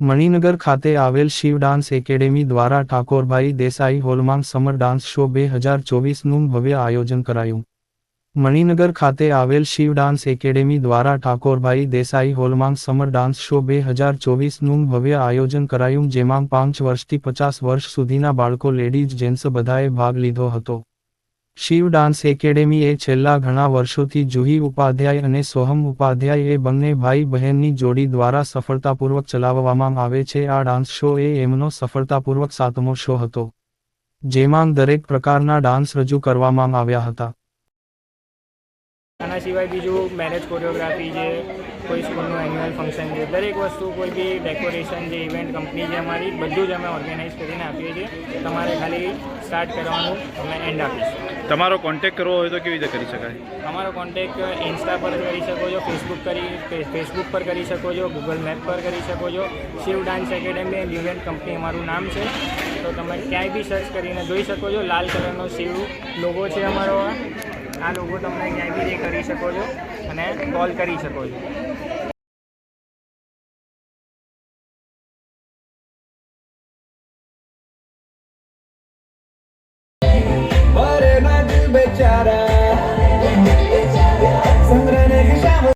મણિનગર ખાતે આવેલ Shiv dance academy દ્વારા ઠાકોરભાઈ દેસાઈ હોલમાં સમર ડાન્સ શો બે હજાર ચોવીસનું ભવ્ય આયોજન કરાયું. મણિનગર ખાતે આવેલ શિવ ડાન્સ એકેડેમી દ્વારા ઠાકોરભાઈ દેસાઈ હોલમાં સમર ડાન્સ શો બે હજાર ચોવીસનું ભવ્ય આયોજન કરાયું, જેમાં પાંચ વર્ષથી પચાસ વર્ષ સુધીના બાળકો લેડીઝ જેન્ટ્સ બધાએ ભાગ લીધો હતો. શિવ ડાન્સ એકેડેમી એ છેલ્લા ઘણા વર્ષોથી જુહી ઉપાધ્યાય અને સોહમ ઉપાધ્યાય એ બંને ભાઈ બહેનની જોડી દ્વારા સફળતાપૂર્વક ચલાવવામાં આવે છે. આ ડાન્સ શો એ એમનો સફળતાપૂર્વક સાતમો શો હતો, જેમાં દરેક પ્રકારના ડાન્સ રજૂ કરવામાં આવ્યા હતા. આના સિવાય બીજું મેરેજ કોરિયોગ્રાફી છે કોઈ સ્કૂલનું એન્યુઅલ ફંક્શન છે દરેક વસ્તુ કોઈ બી ડેકોરેશન છે ઇવેન્ટ કંપની છે અમારી બધું જ અમે ઓર્ગેનાઇઝ કરીને આપીએ છીએ. તમારે ખાલી સ્ટાર્ટ કરવાનું અમે એન્ડ આપીશું. તમારો કોન્ટેક કરવો હોય તો કેવી રીતે કરી શકાય? અમારો કોન્ટેક ઇન્સ્ટા પર કરી શકો છો ફેસબુક કરી ફેસબુક પર કરી શકો છો ગૂગલ મેપ પર કરી શકો છો. Shiv dance academy and event company અમારું નામ છે. તો તમે ક્યાંય બી સર્ચ કરીને જોઈ શકો છો. લાલ કલરનો શિવ લોગો છે અમારો આ લોકો તમને ક્યાંય બી કરી શકો છો અને કોલ કરી શકો છો.